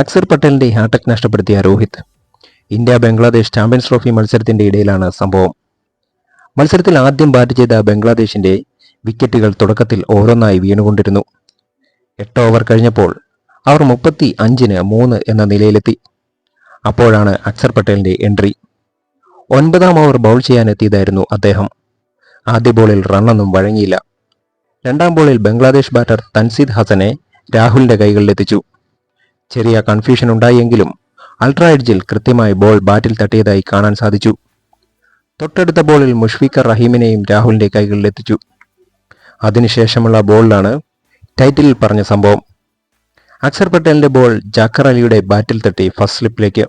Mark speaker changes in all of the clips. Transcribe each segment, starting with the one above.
Speaker 1: അക്സർ പട്ടേലിന്റെ hat trick നഷ്ടപ്പെടുത്തിയ Rohit. India Bangladesh champions trophy മത്സരത്തിന്റെ ഇടയിലാണ് സംഭവം. മത്സരത്തിൽ ആദ്യം ബാറ്റ് ചെയ്ത ബംഗ്ലാദേശിന്റെ വിക്കറ്റുകൾ തുടക്കത്തിൽ ഓരോന്നായി വീണുകൊണ്ടിരുന്നു. എട്ട് ഓവർ കഴിഞ്ഞപ്പോൾ അവർ മുപ്പത്തി അഞ്ചിന് മൂന്ന് എന്ന നിലയിലെത്തി. അപ്പോഴാണ് അക്സർ പട്ടേലിന്റെ എൻട്രി ഒൻപതാം ഓവർ ബൗൾ ചെയ്യാനെത്തിയതായിരുന്നു അദ്ദേഹം. ആദ്യ ബോളിൽ റണ്ണൊന്നും വഴങ്ങിയില്ല. രണ്ടാം ബോളിൽ ബംഗ്ലാദേശ് ബാറ്റർ തൻസീദ് ഹസനെ രാഹുലിന്റെ കൈകളിലെത്തിച്ചു. ചെറിയ കൺഫ്യൂഷൻ ഉണ്ടായെങ്കിലും അൾട്രാ എഡ്ജിൽ കൃത്യമായി ബോൾ ബാറ്റിൽ തട്ടിയതായി കാണാൻ സാധിച്ചു. തൊട്ടടുത്ത ബോളിൽ മുഷ്ഫീഖർ റഹീമിനെയും രാഹുലിന്റെ കൈകളിലെത്തിച്ചു അതിനുശേഷമുള്ള ബോളിലാണ് ടൈറ്റിലിൽ പറഞ്ഞ സംഭവം. അക്സർ പട്ടേലിന്റെ ബോൾ ജാക്കർ അലിയുടെ ബാറ്റിൽ തട്ടി ഫസ്റ്റ് സ്ലിപ്പിലേക്ക്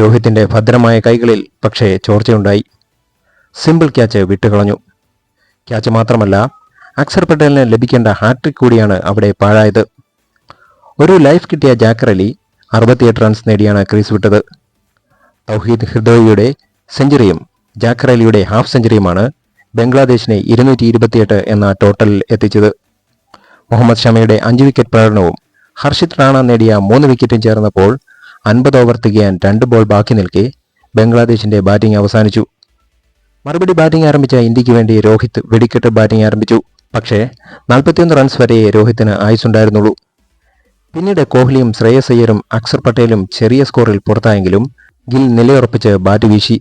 Speaker 1: രോഹിത്തിന്റെ ഭദ്രമായ കൈകളിൽ പക്ഷേ ചോർച്ചയുണ്ടായി. സിമ്പിൾ ക്യാച്ച് വിട്ടുകളഞ്ഞു. ക്യാച്ച് മാത്രമല്ല അക്സർ പട്ടേലിന് ലഭിക്കേണ്ട ഹാട്രിക് കൂടിയാണ് അവിടെ പാഴായത്. ഒരു ലൈഫ് കിട്ടിയ ജാക്കറലി അറുപത്തിയെട്ട് റൺസ് നേടിയാണ് ക്രീസ് വിട്ടത്. തൗഹീദ് ഹൃദോയിയുടെ സെഞ്ചുറിയും ജാക്കറലിയുടെ ഹാഫ് സെഞ്ചുറിയുമാണ് ബംഗ്ലാദേശിനെ ഇരുന്നൂറ്റി ഇരുപത്തിയെട്ട് എന്ന ടോട്ടലിൽ എത്തിച്ചത്. മുഹമ്മദ് ഷമയുടെ അഞ്ച് വിക്കറ്റ് പ്രകടനവും ഹർഷിത് റാണ നേടിയ മൂന്ന് വിക്കറ്റും ചേർന്നപ്പോൾ അൻപത് ഓവർ തികയാൻ രണ്ട് ബോൾ ബാക്കി നിൽക്കെ ബംഗ്ലാദേശിന്റെ ബാറ്റിംഗ് അവസാനിച്ചു. മറുപടി ബാറ്റിംഗ് ആരംഭിച്ച ഇന്ത്യയ്ക്ക് വേണ്ടി രോഹിത് വെടിക്കെട്ട് ബാറ്റിംഗ് ആരംഭിച്ചു. പക്ഷേ നാൽപ്പത്തിയൊന്ന് റൺസ് വരെ രോഹിത്തിന് ആയുസുണ്ടായിരുന്നുള്ളൂ പിന്നീട് കോഹ്ലിയും ശ്രേയസ് അയ്യരും അക്സർ പട്ടേലും ചെറിയ സ്കോറിൽ പുറത്തായെങ്കിലും ഗിൽ നിലയുറപ്പിച്ച് ബാറ്റ് വീശി.